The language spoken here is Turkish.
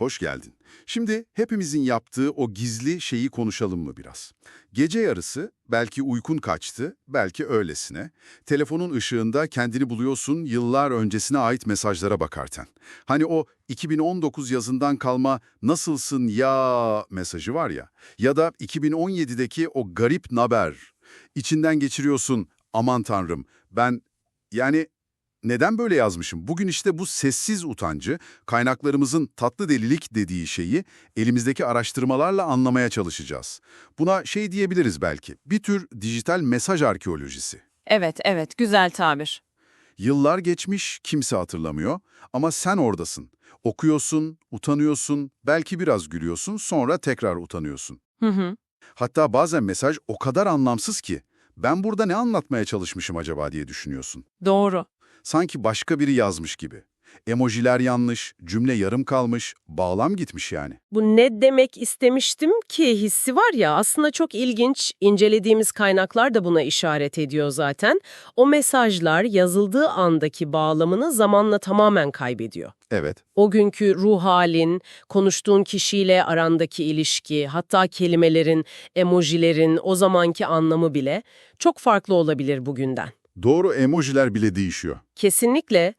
Hoş geldin. Şimdi hepimizin yaptığı o gizli şeyi konuşalım mı biraz? Gece yarısı, belki uykun kaçtı, belki öylesine, telefonun ışığında kendini buluyorsun yıllar öncesine ait mesajlara bakarken. Hani o 2019 yazından kalma nasılsın ya mesajı var ya, ya da 2017'deki o garip naber. İçinden geçiriyorsun, aman tanrım ben yani neden böyle yazmışım? Bugün işte bu sessiz utancı, kaynaklarımızın tatlı delilik dediği şeyi elimizdeki araştırmalarla anlamaya çalışacağız. Buna şey diyebiliriz belki, bir tür dijital mesaj arkeolojisi. Evet, evet, güzel tabir. Yıllar geçmiş, kimse hatırlamıyor ama sen oradasın. Okuyorsun, utanıyorsun, belki biraz gülüyorsun, sonra tekrar utanıyorsun. Hı hı. Hatta bazen mesaj o kadar anlamsız ki, ben burada ne anlatmaya çalışmışım acaba diye düşünüyorsun. Doğru. Sanki başka biri yazmış gibi. Emojiler yanlış, cümle yarım kalmış, bağlam gitmiş yani. Bu ne demek istemiştim ki hissi var ya aslında çok ilginç. İncelediğimiz kaynaklar da buna işaret ediyor zaten. O mesajlar yazıldığı andaki bağlamını zamanla tamamen kaybediyor. Evet, O günkü ruh halin, konuştuğun kişiyle arandaki ilişki, hatta kelimelerin, emojilerin o zamanki anlamı bile çok farklı olabilir bugünden. Doğru emojiler bile değişiyor. Kesinlikle